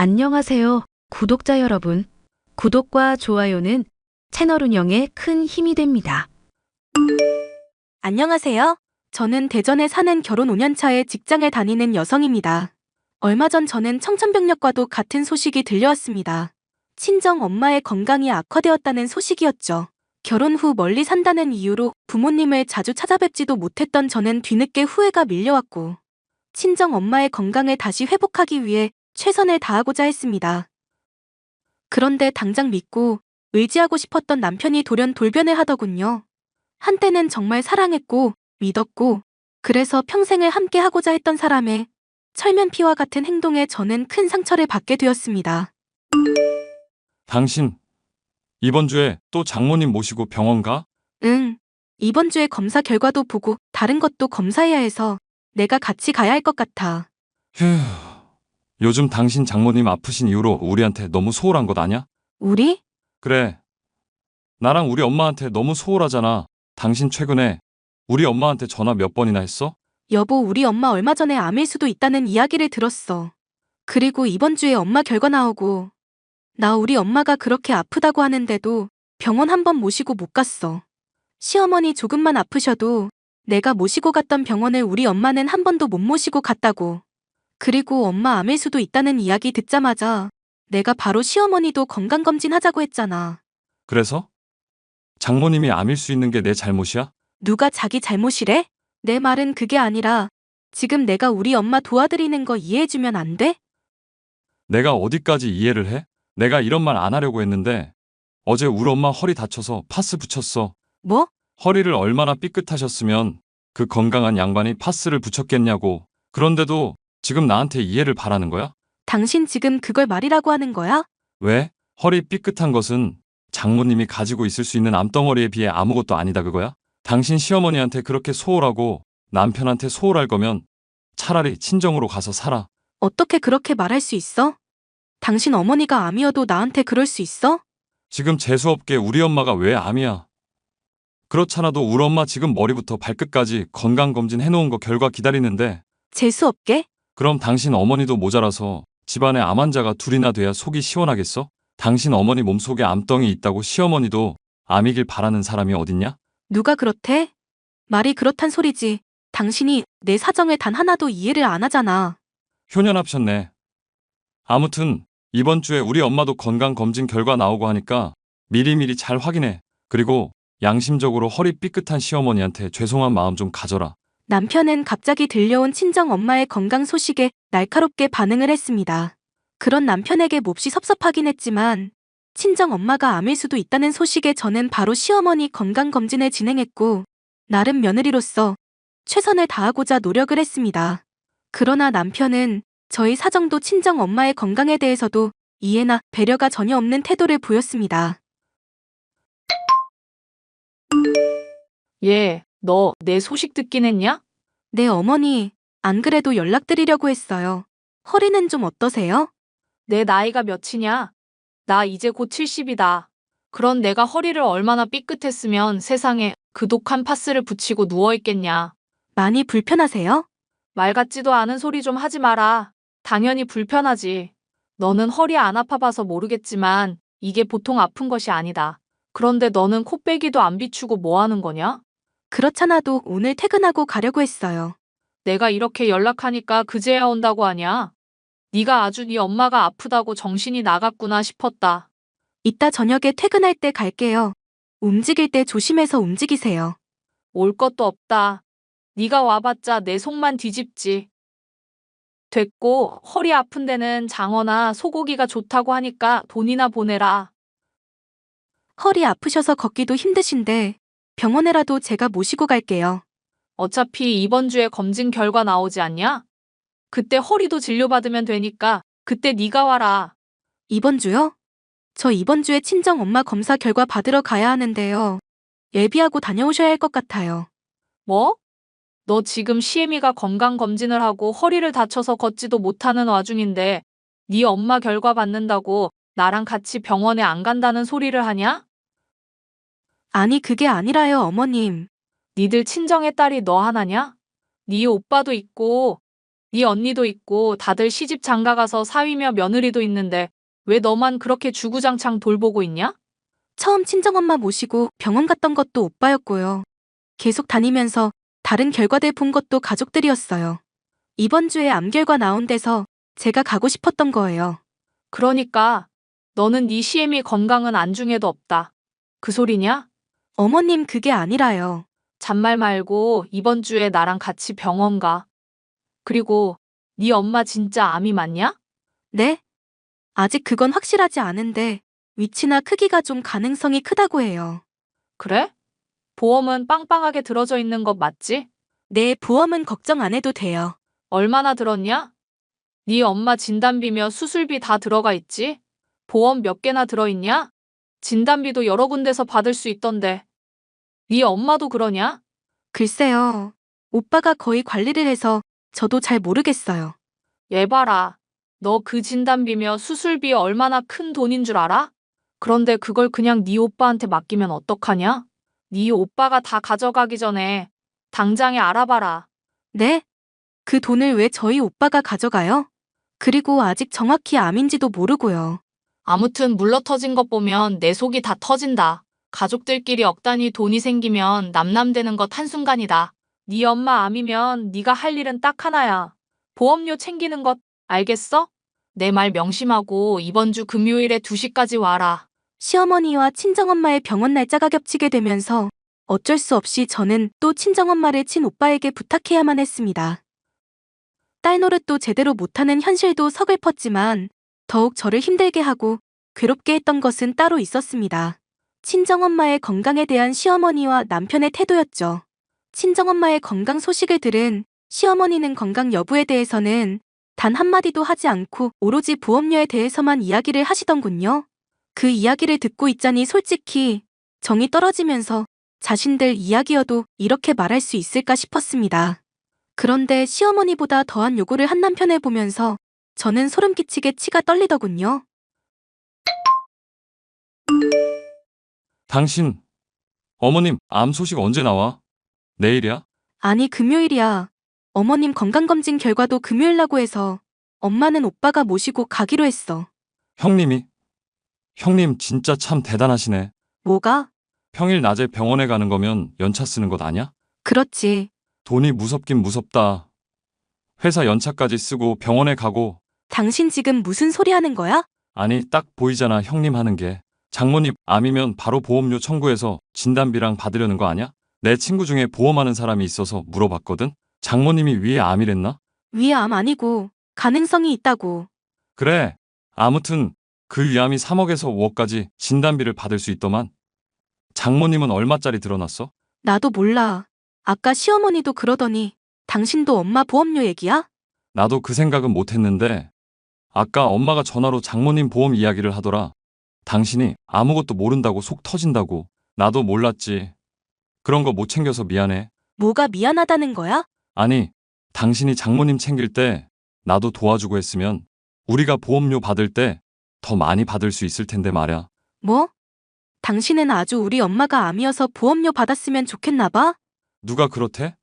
안녕하세요, 구독자 여러분. 구독과 좋아요는 채널 운영에 큰 힘이 됩니다. 안녕하세요. 저는 대전에 사는 결혼 5년차에 직장에 다니는 여성입니다. 얼마 전 저는 청천벽력과도 같은 소식이 들려왔습니다. 친정 엄마의 건강이 악화되었다는 소식이었죠. 결혼 후 멀리 산다는 이유로 부모님을 자주 찾아뵙지도 못했던 저는 뒤늦게 후회가 밀려왔고, 친정 엄마의 건강을 다시 회복하기 위해 최선을 다하고자 했습니다. 그런데 당장 믿고 의지하고 싶었던 남편이 돌연 돌변을 하더군요. 한때는 정말 사랑했고 믿었고 그래서 평생을 함께 하고자 했던 사람의 철면피와 같은 행동에 저는 큰 상처를 받게 되었습니다. 당신, 이번 주에 또 장모님 모시고 병원 가? 응. 이번 주에 검사 결과도 보고 다른 것도 검사해야 해서 내가 같이 가야 할 것 같아. 휴, 요즘 당신 장모님 아프신 이후로 우리한테 너무 소홀한 것 아냐? 우리? 그래. 나랑 우리 엄마한테 너무 소홀하잖아. 당신 최근에 우리 엄마한테 전화 몇 번이나 했어? 여보, 우리 엄마 얼마 전에 암일 수도 있다는 이야기를 들었어. 그리고 이번 주에 엄마 결과 나오고 나 우리 엄마가 그렇게 아프다고 하는데도 병원 한 번 모시고 못 갔어. 시어머니 조금만 아프셔도 내가 모시고 갔던 병원을 우리 엄마는 한 번도 못 모시고 갔다고. 그리고 엄마 암일 수도 있다는 이야기 듣자마자 내가 바로 시어머니도 건강검진 하자고 했잖아. 그래서? 장모님이 암일 수 있는 게 내 잘못이야? 누가 자기 잘못이래? 내 말은 그게 아니라 지금 내가 우리 엄마 도와드리는 거 이해해주면 안 돼? 내가 어디까지 이해를 해? 내가 이런 말 안 하려고 했는데 어제 우리 엄마 허리 다쳐서 파스 붙였어. 뭐? 허리를 얼마나 삐끗하셨으면 그 건강한 양반이 파스를 붙였겠냐고. 그런데도 지금 나한테 이해를 바라는 거야? 당신 지금 그걸 말이라고 하는 거야? 왜? 허리 삐끗한 것은 장모님이 가지고 있을 수 있는 암덩어리에 비해 아무것도 아니다 그거야? 당신 시어머니한테 그렇게 소홀하고 남편한테 소홀할 거면 차라리 친정으로 가서 살아. 어떻게 그렇게 말할 수 있어? 당신 어머니가 암이어도 나한테 그럴 수 있어? 지금 재수없게 우리 엄마가 왜 암이야? 그렇잖아도 우리 엄마 지금 머리부터 발끝까지 건강검진 해놓은 거 결과 기다리는데 재수 없게? 그럼 당신 어머니도 모자라서 집안에 암 환자가 둘이나 돼야 속이 시원하겠어? 당신 어머니 몸속에 암덩이 있다고 시어머니도 암이길 바라는 사람이 어딨냐? 누가 그렇대? 말이 그렇단 소리지. 당신이 내 사정을 단 하나도 이해를 안 하잖아. 효년합셨네. 아무튼 이번 주에 우리 엄마도 건강검진 결과 나오고 하니까 미리미리 잘 확인해. 그리고 양심적으로 허리 삐끗한 시어머니한테 죄송한 마음 좀 가져라. 남편은 갑자기 들려온 친정 엄마의 건강 소식에 날카롭게 반응을 했습니다. 그런 남편에게 몹시 섭섭하긴 했지만 친정 엄마가 암일 수도 있다는 소식에 저는 바로 시어머니 건강검진을 진행했고 나름 며느리로서 최선을 다하고자 노력을 했습니다. 그러나 남편은 저희 사정도 친정 엄마의 건강에 대해서도 이해나 배려가 전혀 없는 태도를 보였습니다. 얘, 너 내 소식 듣긴 했냐? 네, 어머니. 안 그래도 연락드리려고 했어요. 허리는 좀 어떠세요? 내 나이가 몇이냐? 나 이제 곧 70이다. 그런 내가 허리를 얼마나 삐끗했으면 세상에 그 독한 파스를 붙이고 누워있겠냐. 많이 불편하세요? 말 같지도 않은 소리 좀 하지 마라. 당연히 불편하지. 너는 허리 안 아파봐서 모르겠지만 이게 보통 아픈 것이 아니다. 그런데 너는 코빼기도 안 비추고 뭐 하는 거냐? 그렇잖아도 오늘 퇴근하고 가려고 했어요. 내가 이렇게 연락하니까 그제야 온다고 하냐? 네가 아주 네 엄마가 아프다고 정신이 나갔구나 싶었다. 이따 저녁에 퇴근할 때 갈게요. 움직일 때 조심해서 움직이세요. 올 것도 없다. 네가 와봤자 내 속만 뒤집지. 됐고 허리 아픈 데는 장어나 소고기가 좋다고 하니까 돈이나 보내라. 허리 아프셔서 걷기도 힘드신데 병원에라도 제가 모시고 갈게요. 어차피 이번 주에 검진 결과 나오지 않냐? 그때 허리도 진료받으면 되니까 그때 네가 와라. 이번 주요? 저 이번 주에 친정 엄마 검사 결과 받으러 가야 하는데요. 예비하고 다녀오셔야 할 것 같아요. 뭐? 너 지금 시애미가 건강검진을 하고 허리를 다쳐서 걷지도 못하는 와중인데 네 엄마 결과 받는다고 나랑 같이 병원에 안 간다는 소리를 하냐? 아니 그게 아니라요 어머님. 니들 친정의 딸이 너 하나냐? 네 오빠도 있고 네 언니도 있고 다들 시집 장가 가서 사위며 며느리도 있는데 왜 너만 그렇게 주구장창 돌보고 있냐? 처음 친정엄마 모시고 병원 갔던 것도 오빠였고요. 계속 다니면서 다른 결과들 본 것도 가족들이었어요. 이번 주에 암 결과 나온 데서 제가 가고 싶었던 거예요. 그러니까 너는 네 시애미 건강은 안중에도 없다. 그 소리냐? 어머님 그게 아니라요. 잔말 말고 이번 주에 나랑 같이 병원 가. 그리고 네 엄마 진짜 암이 맞냐? 네? 아직 그건 확실하지 않은데 위치나 크기가 좀 가능성이 크다고 해요. 그래? 보험은 빵빵하게 들어져 있는 것 맞지? 네, 보험은 걱정 안 해도 돼요. 얼마나 들었냐? 네 엄마 진단비며 수술비 다 들어가 있지? 보험 몇 개나 들어있냐? 진단비도 여러 군데서 받을 수 있던데. 네 엄마도 그러냐? 글쎄요. 오빠가 거의 관리를 해서 저도 잘 모르겠어요. 얘 봐라. 너 그 진단비며 수술비 얼마나 큰 돈인 줄 알아? 그런데 그걸 그냥 네 오빠한테 맡기면 어떡하냐? 네 오빠가 다 가져가기 전에 당장에 알아봐라. 네? 그 돈을 왜 저희 오빠가 가져가요? 그리고 아직 정확히 암인지도 모르고요. 아무튼 물러터진 것 보면 내 속이 다 터진다. 가족들끼리 억단위 돈이 생기면 남남되는 것 한순간이다. 네 엄마 암이면 네가 할 일은 딱 하나야. 보험료 챙기는 것 알겠어? 내 말 명심하고 이번 주 금요일에 2시까지 와라. 시어머니와 친정엄마의 병원 날짜가 겹치게 되면서 어쩔 수 없이 저는 또 친정엄마를 친오빠에게 부탁해야만 했습니다. 딸 노릇도 제대로 못하는 현실도 서글펐지만 더욱 저를 힘들게 하고 괴롭게 했던 것은 따로 있었습니다. 친정엄마의 건강에 대한 시어머니와 남편의 태도였죠. 친정엄마의 건강 소식을 들은 시어머니는 건강 여부에 대해서는 단 한마디도 하지 않고 오로지 보험료에 대해서만 이야기를 하시던군요. 그 이야기를 듣고 있자니 솔직히 정이 떨어지면서 자신들 이야기여도 이렇게 말할 수 있을까 싶었습니다. 그런데 시어머니보다 더한 요구를 한 남편을 보면서 저는 소름 끼치게 치가 떨리더군요. 당신, 어머님, 암 소식 언제 나와? 내일이야? 아니, 금요일이야. 어머님 건강검진 결과도 금요일라고 해서 엄마는 오빠가 모시고 가기로 했어. 형님이? 형님 진짜 참 대단하시네. 뭐가? 평일 낮에 병원에 가는 거면 연차 쓰는 것 아냐? 그렇지. 돈이 무섭긴 무섭다. 회사 연차까지 쓰고 병원에 가고 당신 지금 무슨 소리 하는 거야? 아니 딱 보이잖아 형님 하는 게. 장모님 암이면 바로 보험료 청구해서 진단비랑 받으려는 거 아냐? 내 친구 중에 보험하는 사람이 있어서 물어봤거든. 장모님이 위에 암이랬나? 위에 암 아니고 가능성이 있다고. 그래. 아무튼 그 위암이 3억에서 5억까지 진단비를 받을 수 있더만. 장모님은 얼마짜리 들어놨어? 나도 몰라. 아까 시어머니도 그러더니 당신도 엄마 보험료 얘기야? 나도 그 생각은 못했는데 아까 엄마가 전화로 장모님 보험 이야기를 하더라. 당신이 아무것도 모른다고 속 터진다고. 나도 몰랐지. 그런 거 못 챙겨서 미안해. 뭐가 미안하다는 거야? 아니, 당신이 장모님 챙길 때 나도 도와주고 했으면 우리가 보험료 받을 때 더 많이 받을 수 있을 텐데 말야. 뭐? 당신은 아주 우리 엄마가 암이어서 보험료 받았으면 좋겠나 봐? 누가 그렇대?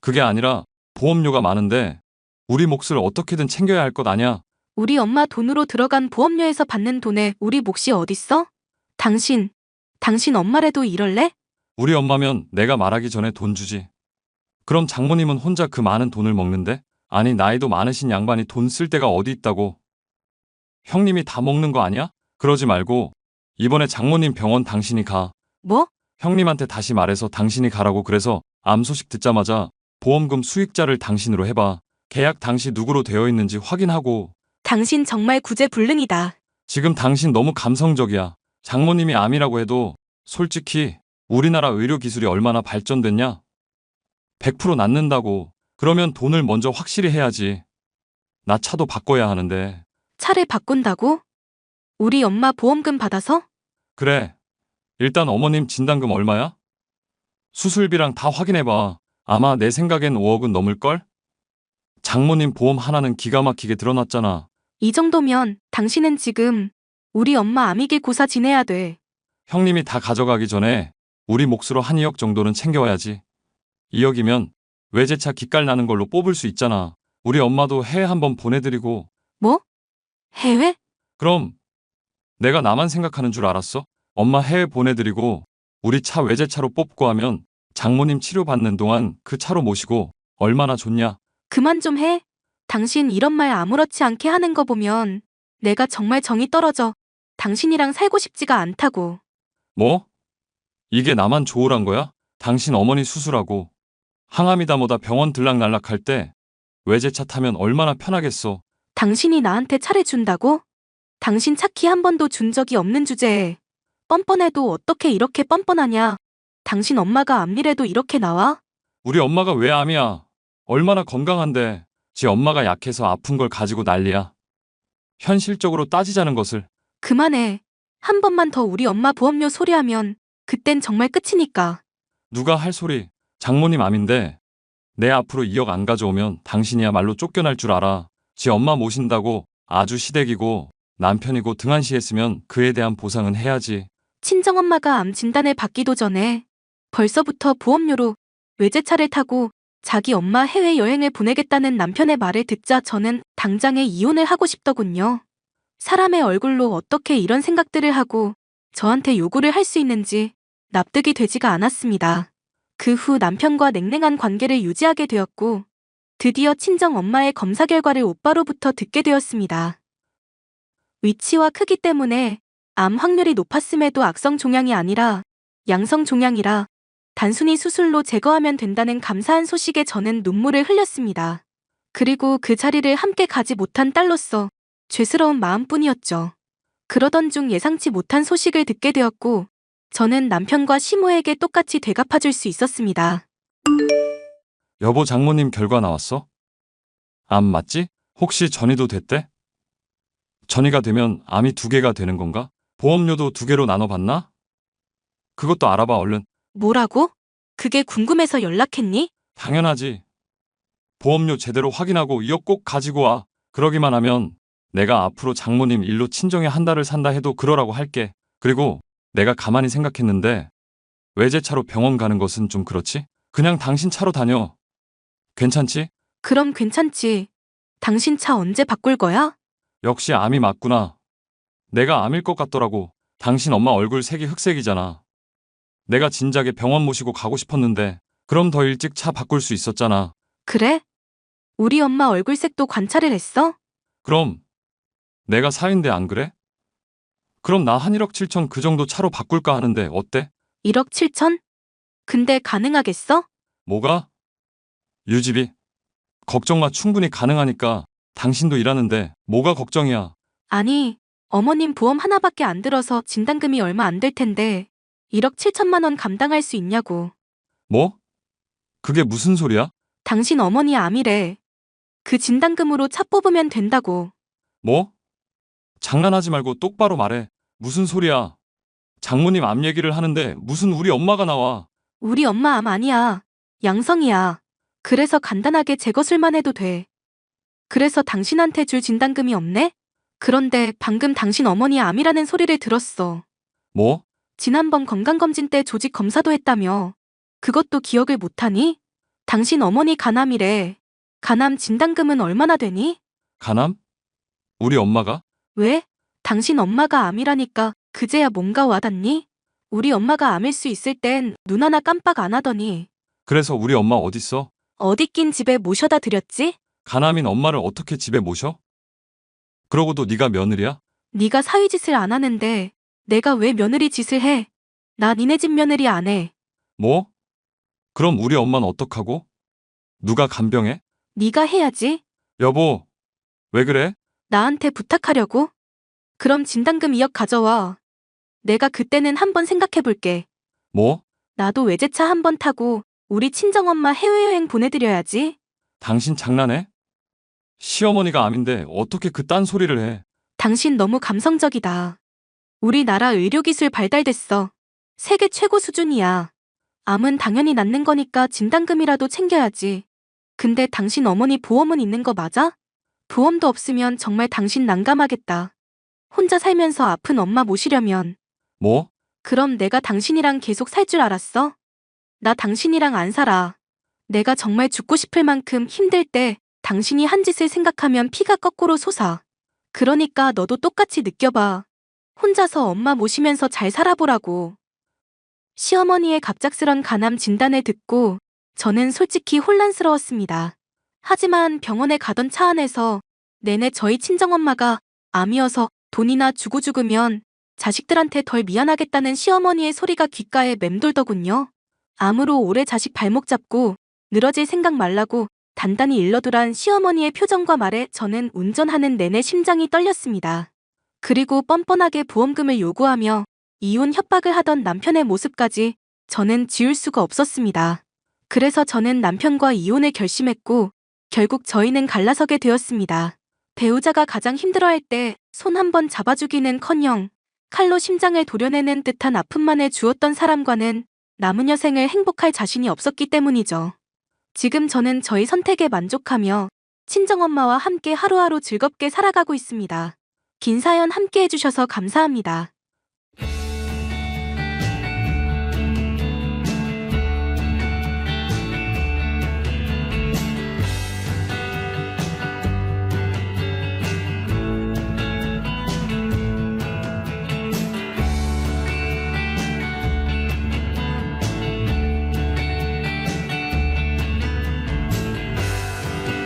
그게 아니라 보험료가 많은데 우리 몫을 어떻게든 챙겨야 할 것 아냐? 우리 엄마 돈으로 들어간 보험료에서 받는 돈에 우리 몫이 어딨어? 당신, 당신 엄마라도 이럴래? 우리 엄마면 내가 말하기 전에 돈 주지. 그럼 장모님은 혼자 그 많은 돈을 먹는데? 아니, 나이도 많으신 양반이 돈 쓸 데가 어디 있다고. 형님이 다 먹는 거 아니야? 그러지 말고, 이번에 장모님 병원 당신이 가. 뭐? 형님한테 다시 말해서 당신이 가라고 그래서 암 소식 듣자마자 보험금 수익자를 당신으로 해봐. 계약 당시 누구로 되어 있는지 확인하고. 당신 정말 구제불능이다. 지금 당신 너무 감성적이야. 장모님이 암이라고 해도 솔직히 우리나라 의료 기술이 얼마나 발전됐냐? 100% 낫는다고. 그러면 돈을 먼저 확실히 해야지. 나 차도 바꿔야 하는데. 차를 바꾼다고? 우리 엄마 보험금 받아서? 그래. 일단 어머님 진단금 얼마야? 수술비랑 다 확인해봐. 아마 내 생각엔 5억은 넘을걸? 장모님 보험 하나는 기가 막히게 들어놨잖아. 이 정도면 당신은 지금 우리 엄마 암이길 고사 지내야 돼. 형님이 다 가져가기 전에 우리 몫으로 한 2억 정도는 챙겨와야지. 2억이면 외제차 기깔 나는 걸로 뽑을 수 있잖아. 우리 엄마도 해외 한번 보내드리고, 뭐? 해외? 그럼 내가 나만 생각하는 줄 알았어? 엄마 해외 보내드리고, 우리 차 외제차로 뽑고 하면 장모님 치료받는 동안 그 차로 모시고 얼마나 좋냐? 그만 좀 해. 당신 이런 말 아무렇지 않게 하는 거 보면 내가 정말 정이 떨어져. 당신이랑 살고 싶지가 않다고. 뭐? 이게 나만 좋으란 거야? 당신 어머니 수술하고 항암이다 뭐다 병원 들락날락 할 때 외제차 타면 얼마나 편하겠어. 당신이 나한테 차를 준다고? 당신 차키 한 번도 준 적이 없는 주제에 뻔뻔해도 어떻게 이렇게 뻔뻔하냐? 당신 엄마가 앞일에도 이렇게 나와? 우리 엄마가 왜 암이야? 얼마나 건강한데 지 엄마가 약해서 아픈 걸 가지고 난리야. 현실적으로 따지자는 것을 그만해. 한 번만 더 우리 엄마 보험료 소리하면 그땐 정말 끝이니까. 누가 할 소리 장모님 암인데 내 앞으로 2억 안 가져오면 당신이야말로 쫓겨날 줄 알아. 지 엄마 모신다고 아주 시댁이고 남편이고 등한시했으면 그에 대한 보상은 해야지. 친정엄마가 암 진단을 받기도 전에 벌써부터 보험료로 외제차를 타고 자기 엄마 해외여행을 보내겠다는 남편의 말을 듣자 저는 당장에 이혼을 하고 싶더군요. 사람의 얼굴로 어떻게 이런 생각들을 하고 저한테 요구를 할 수 있는지 납득이 되지가 않았습니다. 그 후 남편과 냉랭한 관계를 유지하게 되었고 드디어 친정 엄마의 검사 결과를 오빠로부터 듣게 되었습니다. 위치와 크기 때문에 암 확률이 높았음에도 악성 종양이 아니라 양성 종양이라 단순히 수술로 제거하면 된다는 감사한 소식에 저는 눈물을 흘렸습니다. 그리고 그 자리를 함께 가지 못한 딸로서 죄스러운 마음뿐이었죠. 그러던 중 예상치 못한 소식을 듣게 되었고 저는 남편과 시모에게 똑같이 되갚아줄 수 있었습니다. 여보 장모님 결과 나왔어? 암 맞지? 혹시 전이도 됐대? 전이가 되면 암이 두 개가 되는 건가? 보험료도 두 개로 나눠받나? 그것도 알아봐 얼른. 뭐라고? 그게 궁금해서 연락했니? 당연하지. 보험료 제대로 확인하고 2억 꼭 가지고 와. 그러기만 하면 내가 앞으로 장모님 일로 친정에 한 달을 산다 해도 그러라고 할게. 그리고 내가 가만히 생각했는데 외제차로 병원 가는 것은 좀 그렇지? 그냥 당신 차로 다녀. 괜찮지? 그럼 괜찮지. 당신 차 언제 바꿀 거야? 역시 암이 맞구나. 내가 암일 것 같더라고. 당신 엄마 얼굴 색이 흑색이잖아. 내가 진작에 병원 모시고 가고 싶었는데 그럼 더 일찍 차 바꿀 수 있었잖아. 그래? 우리 엄마 얼굴색도 관찰을 했어? 그럼 내가 사인데 안 그래? 그럼 나 한 1억 7천 그 정도 차로 바꿀까 하는데 어때? 1억 7천? 근데 가능하겠어? 뭐가? 유지비? 걱정 마 충분히 가능하니까 당신도 일하는데 뭐가 걱정이야. 아니, 어머님 보험 하나밖에 안 들어서 진단금이 얼마 안 될 텐데 1억 7천만 원 감당할 수 있냐고. 뭐? 그게 무슨 소리야? 당신 어머니 암이래. 그 진단금으로 차 뽑으면 된다고. 뭐? 장난하지 말고 똑바로 말해. 무슨 소리야? 장모님 암 얘기를 하는데 무슨 우리 엄마가 나와. 우리 엄마 암 아니야. 양성이야. 그래서 간단하게 제거술만 해도 돼. 그래서 당신한테 줄 진단금이 없네? 그런데 방금 당신 어머니 암이라는 소리를 들었어. 뭐? 지난번 건강검진 때 조직 검사도 했다며. 그것도 기억을 못하니? 당신 어머니 간암이래. 간암 진단금은 얼마나 되니? 가남? 우리 엄마가? 왜? 당신 엄마가 암이라니까 그제야 뭔가 와닿니? 우리 엄마가 암일 수 있을 땐 눈 하나 깜빡 안 하더니 그래서 우리 엄마 어딨어? 어디 낀 집에 모셔다 드렸지? 가남인 엄마를 어떻게 집에 모셔? 그러고도 네가 며느리야? 네가 사위짓을 안 하는데 내가 왜 며느리 짓을 해? 나 니네 집 며느리 안 해. 뭐? 그럼 우리 엄마는 어떡하고? 누가 간병해? 네가 해야지. 여보, 왜 그래? 나한테 부탁하려고? 그럼 진단금 2억 가져와. 내가 그때는 한번 생각해 볼게. 뭐? 나도 외제차 한번 타고 우리 친정엄마 해외여행 보내드려야지. 당신 장난해? 시어머니가 암인데 어떻게 그딴 소리를 해? 당신 너무 감성적이다. 우리나라 의료기술 발달됐어. 세계 최고 수준이야. 암은 당연히 낫는 거니까 진단금이라도 챙겨야지. 근데 당신 어머니 보험은 있는 거 맞아? 보험도 없으면 정말 당신 난감하겠다. 혼자 살면서 아픈 엄마 모시려면. 뭐? 그럼 내가 당신이랑 계속 살 줄 알았어? 나 당신이랑 안 살아. 내가 정말 죽고 싶을 만큼 힘들 때 당신이 한 짓을 생각하면 피가 거꾸로 솟아. 그러니까 너도 똑같이 느껴봐. 혼자서 엄마 모시면서 잘 살아보라고. 시어머니의 갑작스런 간암 진단을 듣고 저는 솔직히 혼란스러웠습니다. 하지만 병원에 가던 차 안에서 내내 저희 친정엄마가 암이어서 돈이나 주고 죽으면 자식들한테 덜 미안하겠다는 시어머니의 소리가 귓가에 맴돌더군요. 암으로 오래 자식 발목 잡고 늘어질 생각 말라고 단단히 일러두란 시어머니의 표정과 말에 저는 운전하는 내내 심장이 떨렸습니다. 그리고 뻔뻔하게 보험금을 요구하며 이혼 협박을 하던 남편의 모습까지 저는 지울 수가 없었습니다. 그래서 저는 남편과 이혼을 결심했고 결국 저희는 갈라서게 되었습니다. 배우자가 가장 힘들어할 때 손 한 번 잡아주기는 커녕 칼로 심장을 도려내는 듯한 아픔만을 주었던 사람과는 남은 여생을 행복할 자신이 없었기 때문이죠. 지금 저는 저희 선택에 만족하며 친정엄마와 함께 하루하루 즐겁게 살아가고 있습니다. 긴 사연 함께 해주셔서 감사합니다.